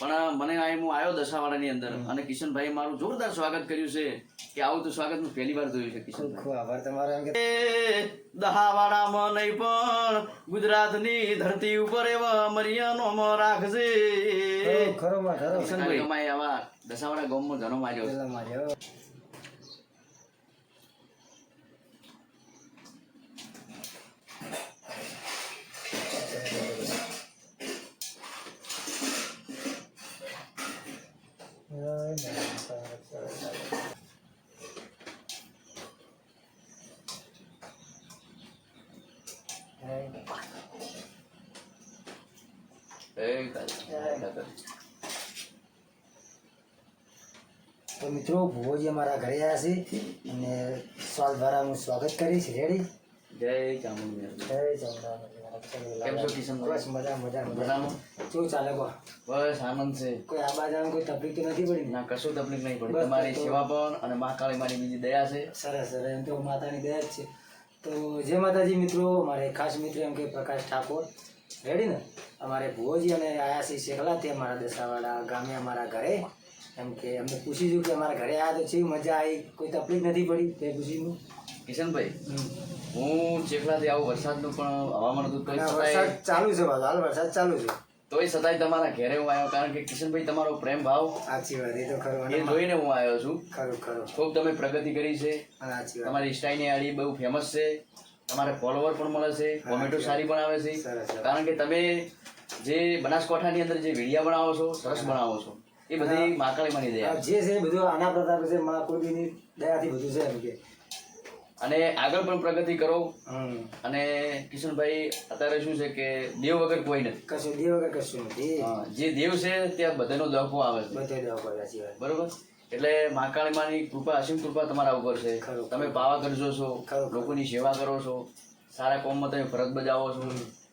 પણ મને આ હું આવ્યો દશાવાળાની અંદર અને કિશનભાઈ મારું જોરદાર સ્વાગત કર્યું છે કે આવું તો સ્વાગત હું પહેલી વાર જોયું છે કિશન ખૂબ આભાર તમારો એમ કે દહાવાળામાં નહીં પણ ગુજરાતની ધરતી ઉપર એવા મરિયાનો અમર રાખજે. ખરો- માં ખરો. કિશનભાઈ અમારે આવા દશાવાળા ગામમાં જન્મ આવ્યો તો મિત્રો ભુવોજી અમારા ઘરે આવ્યા છે અને સ્વાદ દ્વારા હું સ્વાગત કરીશ. રેડી જય ચામુંડ જય ચામુંડા. બસ મજા મજા મજા. મજામાં? કેવું ચાલે કો? બસ આનંદ છે. કોઈ આ બાજુ કોઈ તકલીફ તો નથી પડી? ના કશું તકલીફ નહીં પડી. તમારી સેવા પણ અને મા કાળી મારી બીજી દયા છે. સરસ સરસ. એમ તો માતાની દયા જ છે. તો જય માતાજી મિત્રો મારે ખાસ મિત્ર એમ કે પ્રકાશ ઠાકોર. રેડી ને? અમારે ભુવોજી અને આયાસી શેખલા શેખલાથી અમારા દશાવાળા ગામે અમારા ઘરે. એમ કે અમને પૂછીશું કે અમારા ઘરે આવ્યા તો કેવી મજા આવી કોઈ તકલીફ નથી પડી? તે પૂછીશું. કિશનભાઈ હું ચેખલાથી આવું વરસાદનું પણ હવામાન હતું તોય વરસાદ ચાલુ છે પાછો હાલ વરસાદ ચાલુ છે. તોય છતાંય તમારા ઘેરે હું આવ્યો કારણ કે કિશનભાઈ તમારો પ્રેમ ભાવ સાચી વાત એ તો ખરો. એ જોઈને હું આવ્યો છું. ખરું ખરું. ખૂબ તમે પ્રગતિ કરી છે. તમારી સ્ટાઈલની આડી બહુ ફેમસ છે. તમારે ફોલોવર પણ મળે છે કોમેન્ટો સારી પણ આવે છે. કારણ કે તમે જે બનાસકાંઠાની અંદર જે વિડીયા બનાવો છો સરસ બનાવો છો એ બધી માકડે બની આ જે છે બધું આના પ્રતાપ છે મા દયાથી બધું છે એમ કે. અને આગળ પણ પ્રગતિ કરો. અને કિશનભાઈ અત્યારે શું છે કે દેવ વગર કોઈ નથી. કશું દેવ વગર કશું નથી. જે દેવ છે ત્યાં બધાનો દહકો આવે છે. બધે દેવ આવે છે બરોબર? એટલે મહાકાળી માની કૃપા અસીમ કૃપા તમારા ઉપર છે. તમે પાવા કરજો છો. લોકોની સેવા કરો છો સારા કોમમાં તમે ફરજ બજાવો છો.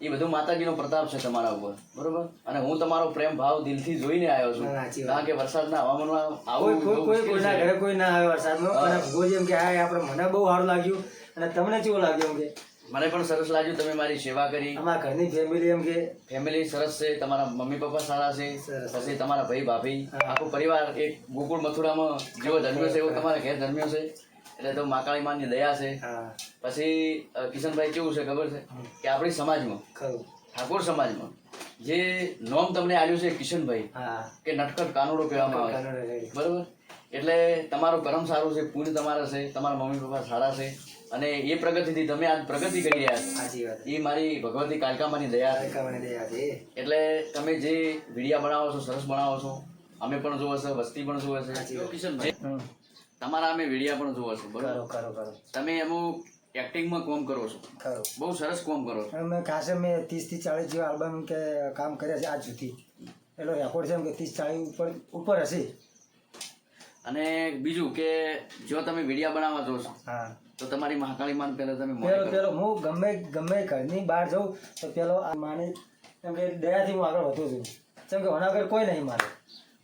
એ બધું માતાજીનો પ્રતાપ છે તમારા ઉપર બરોબર? અને હું તમારો પ્રેમ ભાવ દિલથી જોઈને આવ્યો છું. કારણ કે વરસાદના હવામાનમાં આવો કોઈ કોઈ કોઈના ઘરે કોઈ ના આવે વરસાદમાં. અને ભૂગોળ જેમ કે આ આપણે મને બહુ સારું લાગ્યું. અને તમને કેવું લાગ્યું એમ કે મને પણ સરસ લાગ્યું તમે મારી સેવા કરી. અમારા ઘરની ફેમિલી એમ કે ફેમિલી સરસ છે તમારા મમ્મી પપ્પા સારા છે પછી તમારા ભાઈ ભાભી. આખો પરિવાર એક ગોકુળ મથુરામાં જેવો જન્મ્યો છે એવો તમારા ઘેર જન્મ્યો છે. એટલે તો માકાળી માની દયા છે. પછી કિશનભાઈ કેવું છે ખબર છે? કે આપણી સમાજમાં ઠાકોર સમાજમાં જે નોમ તમને આવ્યું છે કિશનભાઈ કે નટખટ કાનુડો કહેવામાં આવે. બરોબર? એટલે તમારું કરમ સારું છે પુણ્ય તમારા છે તમારા મમ્મી પપ્પા સારા છે. અને એ પ્રગતિથી તમે આજ પ્રગતિ કરી રહ્યા છો. સાચી વાત એ મારી ભગવતી કાલકામાની દયા કાલકામાની દયા છે એટલે તમે જે વિડિયા બનાવો છો સરસ બનાવો છો અમે પણ જોવો છે વસ્તી પણ જોવે છે. કિશનભાઈ. તમારા અમે વિડિયા પણ જોવો છો બરાબર? ખરું ખરું ખરું તમે અમુક એક્ટિંગમાં કોમ કરો છો. ખરું. બહુ સરસ કોમ કરો છો. અમે ખાસ મેં ત્રીસથી ચાલીસ જેવા આલ્બમ કે કામ કર્યા છે આજ સુધી. એટલો રેકોર્ડ છે એમ કે ત્રીસ ચાલીસ ઉપર ઉપર હશે. અને બીજું કે જો તમે વિડીયા બનાવવા જો છો તો તમારી મહાકાળી માન પહેલા તમે પેલો પેલો હું ગમે ગમે ઘરની બહાર જાઉં તો પેલો આ માને એમ કે દયાથી હું આગળ વધું છું. જેમ કે વનાગર કોઈ નહીં મારે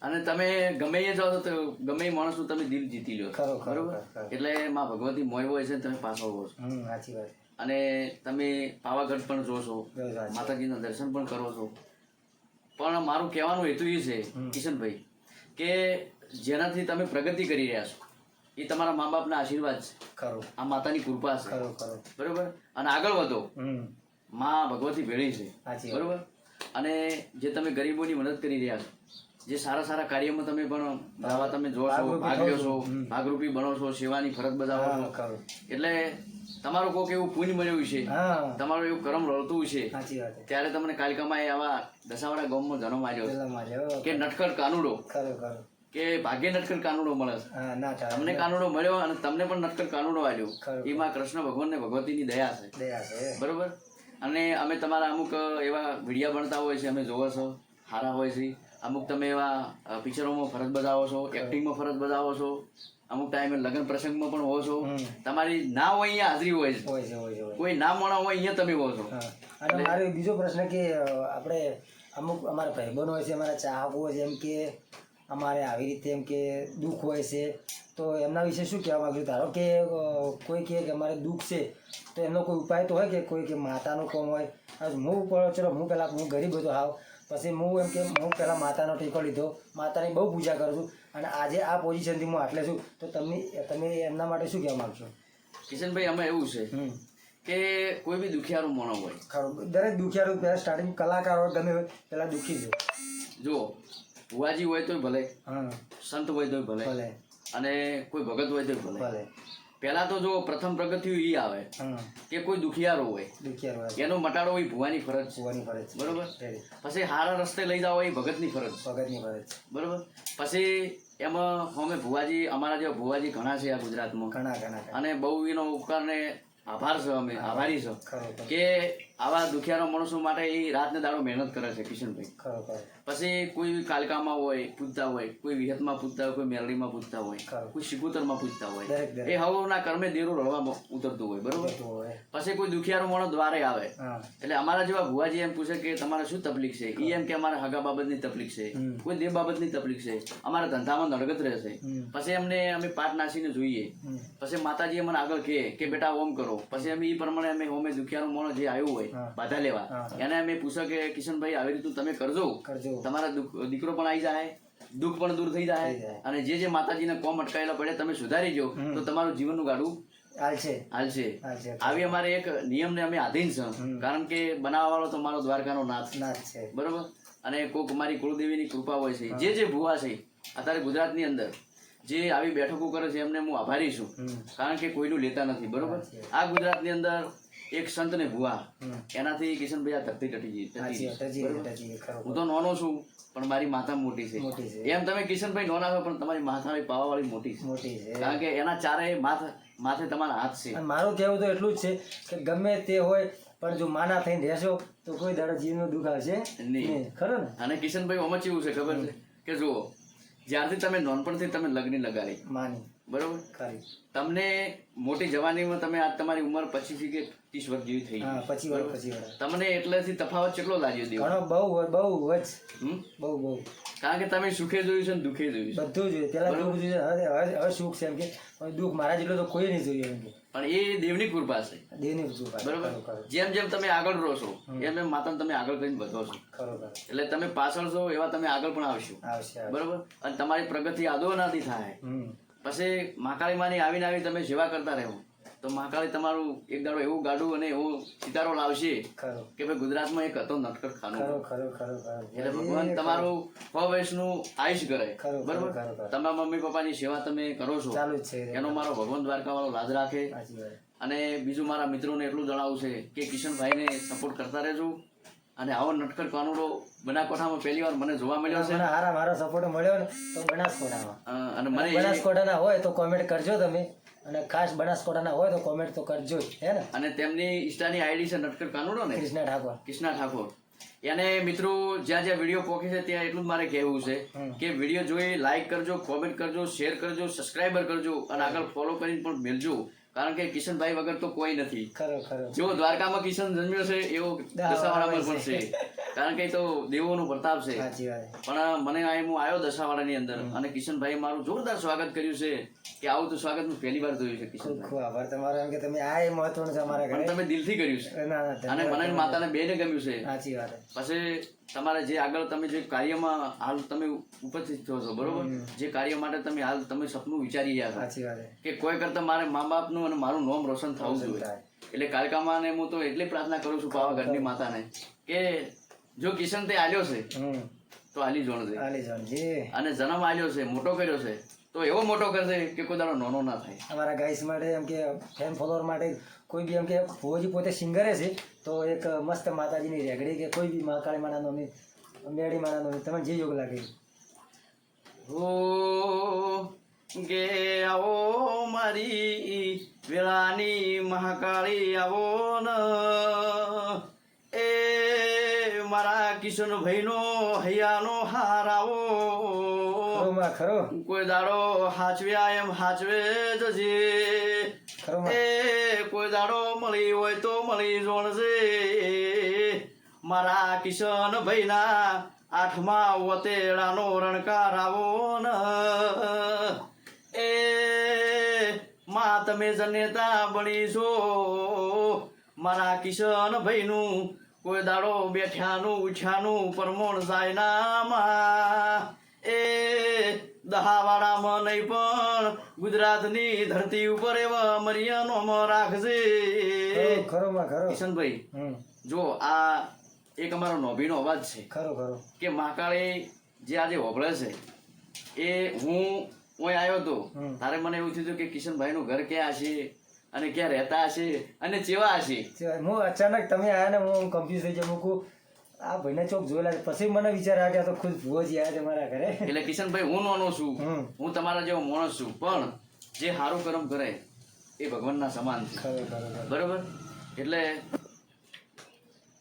અને તમે ગમે એ જાઓ તો ગમે એ માણસનું તમે દિલ જીતી લો ખરો ખરો બરોબર? એટલે માં ભગવતી મોય હોય છે તમે પાછો હો છો. સાચી વાત. અને તમે પાવાગઢ પણ જો છો જો સાચી. માતાજીના દર્શન પણ કરો છો. પણ મારું કહેવાનું હેતુ એ છે કિશનભાઈ કે જેનાથી તમે પ્રગતિ કરી રહ્યા છો. એ તમારા મા બાપના આશીર્વાદ છે. ખરો. આ માતાની કૃપા છે. ખરો ખરો. બરોબર? અને આગળ વધો. મા ભગવતી ભેળી છે. બરોબર? અને જે તમે ગરીબોની મદદ કરી રહ્યા છો જે સારા સારા કાર્યમાં તમે પણ આવા તમે જોશો ભાગ લો છો. છો. ભાગરૂપી બનો છો સેવાની ફરજ બજાવો છો. એટલે તમારું કોક એવું પુણ્ય બન્યું છે. તમારું એવું કરમ રળતું છે. ત્યારે તમને કાલિકામાં આવા દશાવાળા ગામમાં જન્મ આવ્યો કે નટખર કાનુડો. કે ભાગ્ય નટખટ કાનુડો મળે છે. ના તમને કાનુડો મળ્યો અને તમને પણ નટખટ કાનુડો આવ્યો. એમાં કૃષ્ણ ભગવાન ને ભગવતીની દયા છે. દયા છે બરોબર? અને અમે તમારા અમુક એવા વિડીયા બનતા હોય છે અમે જોવો છો. સારા હોય છે. અમુક તમે એવા પિક્ચરોમાં ફરજ બજાવો છો એક્ટિંગમાં ફરજ બજાવો છો. અમુક ટાઈમે લગ્ન પ્રસંગમાં પણ હો છો. તમારી ના હોય અહીંયા હાજરી હોય છે. કોઈ ના મોણા હોય અહીંયા તમે હો છો. અને મારો બીજો પ્રશ્ન કે આપણે અમુક અમારા ભાઈબંધ હોય છે અમારા ચાહકો હોય છે એમ કે અમારે આવી રીતે એમ કે દુઃખ હોય છે તો એમના વિશે શું કહેવા માંગુ ધારો કે કોઈ કહે કે અમારે દુઃખ છે તો એમનો કોઈ ઉપાય તો હોય કે કોઈ કે માતાનું કોમ હોય? હું પણ ચલો હું પહેલાં હું ગરીબ હતો હાવ પછી હું એમ કે હું પહેલાં માતાનો ટેકો લીધો. માતાની બહુ પૂજા કરું છું. અને આજે આ પોઝિશનથી હું આટલે છું. તો તમને તમે એમના માટે શું કહેવા માગશો? કિશનભાઈ અમે એવું છે કે કોઈ બી દુખિયારું મોણો હોય. ખરું. દરેક દુખિયારું પહેલાં સ્ટાર્ટિંગ કલાકાર હોય ગમે હોય પહેલાં દુઃખી છે જો ભુવાજી હોય તોય ભલે. સંત હોય તોય ભલે. ભલે. અને કોઈ ભગત હોય તોય ભલે. ભલે. પહેલા તો જો પ્રથમ પ્રગતિઓ એ આવે કે કોઈ દુખિયારો હોય. હોય. એનો મટાડો એ ભુવાની ફરજ. ભુવાની ફરજ. બરોબર? પછી હારા રસ્તે લઈ જાઓ એ ભગતની ફરજ. ભગતની ફરજ. બરોબર? પછી એમાં અમે ભુવાજી અમારા જેવા ભુવાજી ઘણા છે આ ગુજરાતમાં. ઘણા ઘણા. અને બહુ એનો ઉપકારને આભાર છે અમે આભારી. છે. કે આવા દુખિયારા માણસો માટે એ રાતને દાડો મહેનત કરે છે કિશનભાઈ. પછી કોઈ કાલકામાં હોય પૂજતા હોય કોઈ વિહતમાં પૂજતા હોય કોઈ મેલડીમાં પૂજતા હોય કોઈ શિકુતરમાં પૂજતા હોય એ હવના કર્મે દેરો રળવા ઉતરતું હોય બરોબર? પછી કોઈ દુખિયારો માણસ દ્વારે આવે. એટલે અમારા જેવા ભુવાજી એમ પૂછે કે તમારે શું તકલીફ છે? ઈ એમ કે અમારે હગા બાબતની તકલીફ છે. કોઈ દેહ બાબતની તકલીફ છે. અમારા ધંધામાં નડગત રહેશે. પછી અમને અમે પાટ નાસીને જોઈએ. પછી માતાજી મને આગળ કહે કે બેટા ઓમ કરો. પછી અમે એ પ્રમાણે અમે હોમે દુખિયારો માણસ જે આવ્યું હોય. બાધા લેવા. એને અમે પૂછ્યો કે કિશનભાઈ આવી રીતનું તમે કરજો. તમારા દીકરો પણ આવી જાય દુઃખ પણ દૂર થઈ જાય. અને જે જે માતાજીને કોમ અટકાયેલા પડે તમે સુધારી જો તો તમારું જીવનનું ગાડું હાલશે આવી અમારે એક નિયમને અમે આધીન છે. કારણ કે બનાવવા વાળો તો મારો દ્વારકાનો નાથ છે. બરોબર? અને કોક મારી કુળદેવીની કૃપા હોય છે. જે જે ભૂવા છે અત્યારે ગુજરાતની અંદર જે આવી બેઠકો કરે છે એમને હું આભારી છું. કારણ કે કોઈનું લેતા નથી. બરોબર? આ ગુજરાતની અંદર એક સંત ને ભુવા. એનાથી કિશનભાઈ આ ધરતી ટટી ખરો હું તો નોનો છું પણ મારી માતા મોટી છે. એમ તમે કિશનભાઈ નોના છો પણ તમારી માથા પાવા વાળી મોટી છે. કારણ કે એના ચારે માથે માથે તમારા હાથ છે. મારું કહેવું તો એટલું જ છે કે ગમે તે હોય પણ જો માના થઈને રહેશો તો કોઈ દાડો જીવનું દુઃખ આવશે નહીં. નહીં. ખરો ને? અને કિશનભાઈ ઓમાં કેવું છે ખબર છે? કે જુઓ જ્યારથી તમે નોનપણથી તમે લગ્ન લગાડી માની. બરોબર? તમને મોટી જવાનીમાં તમે આજ તમારી ઉંમર પચીસ કે ત્રીસ વર્ષ જેવી થઈ હા પછી વાર પછી વાર તમને એટલેથી તફાવત કેટલો લાગ્યો દેવો? ઘણો બહુ બહુ જ. બહુ બહુ. કારણ કે તમે સુખે જોયું છે ને દુઃખે જોયું છે. બધું જોયું પેલા દુઃખ જોયું હવે હવે હવે સુખ છે એમ કે દુઃખ મારા જેટલો તો કોઈ નહીં જોયું એમ કે. પણ એ દેવની કૃપા છે. દેવની કૃપા બરોબર? જેમ જેમ તમે આગળ રહો છો એમ એમ માતાને તમે આગળ કરીને વધો છો. એટલે તમે પાછળ છો એવા તમે આગળ પણ આવશો. બરોબર? અને તમારી પ્રગતિ આદોનાથી થાય. હમ. પછી મહાકાળી માની આવીને આવી તમે સેવા કરતા રહો. તો મહાકાળી તમારું એક દાડો એવું ગાડું અને એવો સિતારો લાવશે કે ભાઈ ગુજરાતમાં એક હતો નટકટ ખાનું. એટલે ભગવાન તમારું છ વર્ષનું આયુષ કરે. બરોબર? તમારા મમ્મી પપ્પાની સેવા તમે કરો છો. એનો મારો ભગવાન દ્વારકા વાળો લાજ રાખે. અને બીજું મારા મિત્રોને એટલું જણાવું છે કે કિશનભાઈને સપોર્ટ કરતા રહેજો. અને આવો નટકટ કાનુડો બનાસકાંઠામાં પહેલી વાર મને જોવા મળ્યો છે. મને હારા મારો સપોર્ટ મળ્યો ને તો બનાસકોઠામાં. અને મને બનાસકોઠાના હોય તો કોમેન્ટ કરજો તમે. અને ખાસ બનાસકોઠાના હોય તો કોમેન્ટ તો કરજો હે ને? અને તેમની ઇન્સ્ટાની આઈડી છે નટકટ કાનુડો ને? કૃષ્ણ ઠાકોર. કૃષ્ણા ઠાકોર. એને મિત્રો જ્યાં જ્યાં વીડિયો પોકે છે ત્યાં એટલું જ મારે કહેવું છે કે વીડિયો જોઈ લાઈક કરજો કોમેન્ટ કરજો શેર કરજો સબસ્ક્રાઈબર કરજો અને આગળ ફોલો કરીને પણ મેળજો કારણ કે કિશનભાઈ વગર તો કોઈ નથી. જેવો દ્વારકામાં કિશન જન્મ્યો છે એવો દશાવાળામાં પણ છે. કારણ કે તો દેવોનો પ્રતાપ છે. પણ મને આ હું આવ્યો દશાવાળાની અંદર અને કિશનભાઈ મારું જોરદાર સ્વાગત કર્યું છે કે આવું તો સ્વાગત હું પહેલી વાર જોયું છે કિશન ખૂબ આભાર તમારો એમ કે તમે આ એ મહત્વનું છે અમારા ઘરે. તમે દિલથી કર્યું છે. અને મને માતાને બેને ગમ્યું છે. સાચી વાત પછી તમારે જે આગળ તમે જે કાર્યમાં હાલ તમે ઉપસ્થિત છો છો બરોબર? જે કાર્ય માટે તમે હાલ તમે સપનું વિચારી રહ્યા છો. કે કોઈ કરતા મારે મા બાપનું અને મારું નામ રોશન થવું જોઈએ. એટલે કાલકામાં હું તો એટલી પ્રાર્થના કરું છું પાવાગઢની માતાને કે જો કિશન તે આલ્યો છે તો આલી જોણ છે. આલી જાણજી અને જન્મ આલ્યો છે મોટો કર્યો છે તો એવો મોટો કરશે કે કોઈ દાડો નાનો ના થાય. અમારા ગાઈસ માટે એમ કે ફેન ફોલોવર માટે કોઈ બી એમ કે ભુવોજી પોતે સિંગરે છે તો એક મસ્ત માતાજીની રેગડી કે કોઈ બી મહાકાળી માના નોમી મેળી માના નોમી તમને જે યોગ લાગે. ઓ ગે આવો મારી વેળાની મહાકાળી આવો ન. કિશનભાઈનો હૈયાનો હારાવો ખરો કોઈ દાડો હાચવ્યા એમ હાચવે જજે એ કોઈ દાડો મળી હોય તો મળી જોણજે મારા કિશન ભૈના આઠમા વતેડાનો રણકાર આવો ન. એ માં તમે જનેતા બની છો. મારા કિશન ભાઈનું કોઈ દાડો બેઠ્યાનું ઉછ્યાનું પરમોણ જાય નામાં. એ દહાવાળામાં નહીં પણ ગુજરાતની ધરતી ઉપર એવા મરિયાનો રાખજે. ખરો ખરો કિશનભાઈ જો આ એક અમારો નોભીનો અવાજ છે ખરો ખરો. કે મહાકાળી જે આજે હોભળે છે એ હું હું આવ્યો હતો. તારે મને એવું થયું કે કિશનભાઈનું ઘર ક્યાં હશે અને ક્યાં રહેતા હશે? અને ચેવા હશે? હું અચાનક તમે આયા ને હું કન્ફ્યુઝ થઈ ગયો મૂકું આ ભાઈને ચોક જોયેલા પછી મને વિચાર આવ્યા તો ખુદ ભુવોજી આવ્યા છે મારા ઘરે. એટલે કિશનભાઈ હું નાનો છું. હું તમારા જેવો માણસ છું. પણ જે સારું કર્મ કરે એ ભગવાનના સમાન છે. બરોબર? એટલે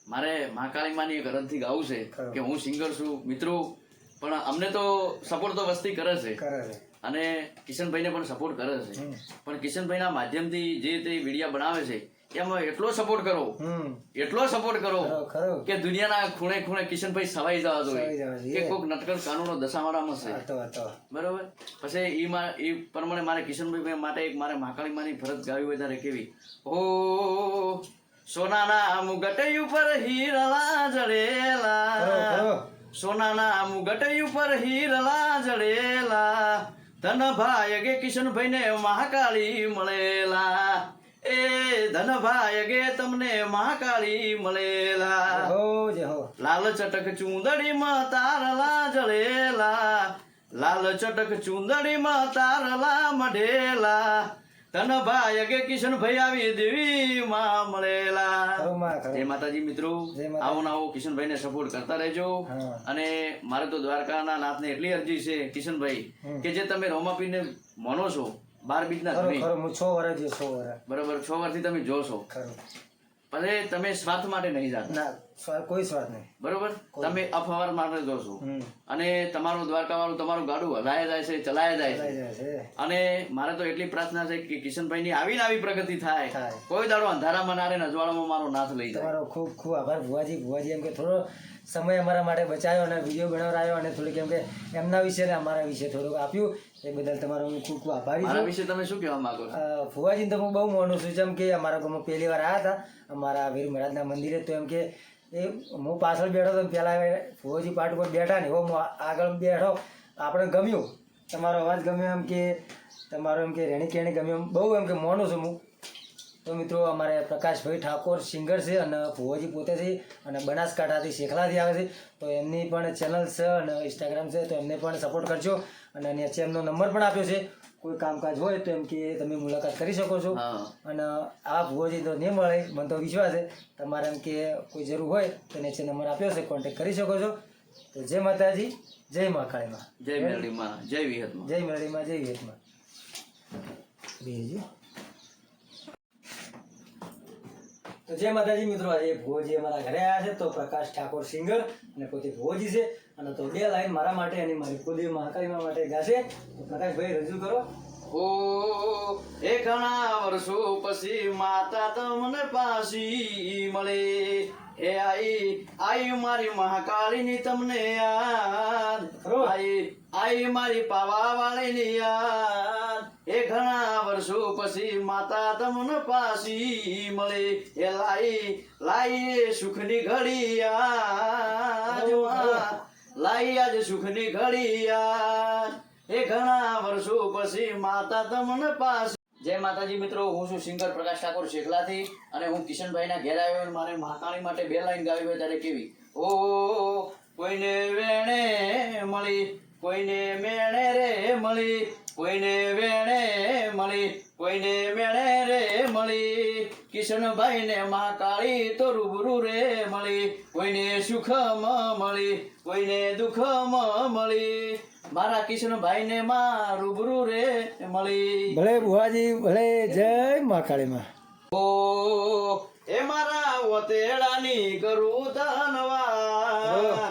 મારે મહાકાળી માની એક અરજથી ગાવું છે કે હું સિંગર છું મિત્રો. પણ અમને તો સપોર્ટ તો વસ્તી કરે છે. કરે છે. અને કિશનભાઈને પણ સપોર્ટ કરે છે. પણ કિશનભાઈના માધ્યમથી જે તે વિડીયા બનાવે છે એમાં એટલો સપોર્ટ કરો એટલો સપોર્ટ કરો કે દુનિયાના ખૂણે ખૂણે કિશનભાઈ સવાઈ જવા જોઈએ. કે કોઈક નટકર કાનૂનો દશામારામાં છે. બરોબર? પછી ઈ એ પ્રમાણે મારે કિશનભાઈ માટે એક મારે માકાળી માની ફરજ ગાવી હોય ત્યારે કેવી? ઓ સોનાના મુગટ ઉપર હીરલા જડેલા. સોનાના મુગટ ઉપર હીરલા જડેલા. ધન ભાઈ ગે કિશનભાઈ ને મહાકાળી મળેલા. એ ધન ભાઈ ગે તમને મહાકાળી મળેલા. હો જે હો. લાલ ચટક ચુંદડીમાં તારલા જળેલા લાલ ચટક ચુંદડીમાં તારલા મઢેલા. તન ભાઈ કે કિશન ભાઈ આવી દેવી માં મળેલા. જય માતાજી મિત્રો. આવો આવો કિશનભાઈ ને સપોર્ટ કરતા રહેજો. અને મારે તો દ્વારકાના નાથને એટલી અરજી છે કિશનભાઈ કે જે તમે રોમાપીને માનો છો બાર બીજના છ વર્ષ જે બરોબર છ વર્ષથી તમે જોશો. પછી તમે સ્વાર્થ માટે નહીં જાતા. કોઈ સ્વાદ નહીં. બરોબર? તમે અફવાર માટે જો છો. અને તમારું દ્વારકા વાળું તમારું ગાડું હલાયા જાય છે ચલાયા જાય છે. અને મારે તો એટલી પ્રાર્થના છે કે કિશનભાઈ ની આવી ને આવી પ્રગતિ થાય. કોઈ દાડો અંધારામાં ના રહે ને અજવાળામાં મારો નાથ લઈ જાય. તમારો ખૂબ ખૂબ આભાર ભુવાજી ભુવાજી એમ કે થોડો સમય અમારા માટે બચાવ્યો અને વીડિયો બનાવડાયો અને થોડીક એમ કે એમના વિશે ને અમારા વિશે થોડુંક આપ્યું. એ બદલ તમારો હું ખૂબ ખૂબ આભારી છું. વિશે તમે શું કહેવા માંગો છો? ફુવાજીને તો હું બહુ માનું છું જેમ કે અમારા ગામમાં પહેલી વાર આવ્યા હતા. અમારા વીર મહારાજના મંદિરે તો એમ કે એ હું પાછળ બેઠો તો પહેલાં ફોજી પાટ ઉપર બેઠા ને એવો હું આગળ બેઠો. આપણે ગમ્યું. તમારો અવાજ ગમ્યો એમ કે, તમારો એમ કે રેણી કેણી ગમ્યું એમ. બહુ એમ કે મોનું છું હું. તો મિત્રો, અમારે પ્રકાશભાઈ ઠાકોર સિંગર છે અને ભુવાજી પોતે છે અને બનાસકાંઠાથી શેખલાથી આવે છે. તો એમની પણ ચેનલ છે અને ઇન્સ્ટાગ્રામ છે, તો એમને પણ સપોર્ટ કરજો. અને નીચે એમનો નંબર પણ આપ્યો છે. કોઈ કામકાજ હોય તો એમ કે તમે મુલાકાત કરી શકો છો. અને આ ભુવાજી તો નહીં મળે મને તો વિશ્વાસ છે. તમારે એમ કે કોઈ જરૂર હોય તો નીચે નંબર આપ્યો છે કોન્ટેક્ટ કરી શકો છો. તો જય માતાજી જય મા કાળીમાં. જય મેરડીમાં જય વિહતમાં. જય મેળીમાં જય વિયતમાં બીજી. તો જય માતાજી મિત્રો આજે ભુવોજી અમારા ઘરે આવ્યા છે. તો પ્રકાશ ઠાકોર સિંગર અને પોતે ભુવોજી છે. અને તો બે લાઈન મારા માટે અને મારી કુદી મહાકાળીમાં માટે ગાશે. તો પ્રકાશભાઈ રજૂ કરો. ઓ એ ઘણા વર્ષો પછી માતા તમને પાસી મળે. એ આઈ આઈ મારી મહાકાળીની તમને યાદ. આઈ આઈ મારી પાવા વાળીની યાદ. એ ઘણા વર્ષો પછી માતા તમને પાસી મળે. એ લાઈ લાઈ સુખની ઘડી યાદ. લાઈ આજે સુખની ઘડી એ ઘણા વર્ષો પછી માતા તમને પાસ જય માતાજી મિત્રો, હું છું સિંગર પ્રકાશ ઠાકોર શેખલાથી અને હું કિશનભાઈના ઘેર આવ્યો મારે મહાકાળી માટે બે લાઈન ગાવી હોય ત્યારે કેવી? ઓ, કોઈને વેણે મળી કોઈને મેણે રે મળી કોઈને વેણે મળી કોઈને મેણે રે મળી. કિશનભાઈ ને મહાકાળી તો રૂબરૂ રે મળી કોઈને સુખમાં મળી કોઈને દુઃખમાં મળી. મારા કિશનભાઈ ને મા રૂબરૂ રે મળી. ભલે ભુવાજી ભલે જય મહાકાળીમાં ઓ એ મારા વતેડાની કરું ધનવા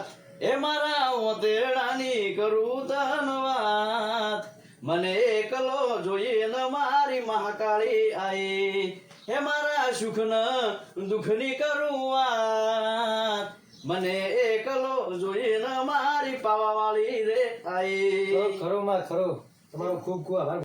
એ મારા વતેડાની કરું ધનવાત મને એકલો જોઈએ ન મારી મહાકાળી આઈ. હે મારા સુખ ન દુઃખની કરું વાત મને એકલો જોઈએ ન મારી પાવા વાળી રે આઈ. ખરો માં ખરો. તમારો ખૂબ ખૂબ આભાર.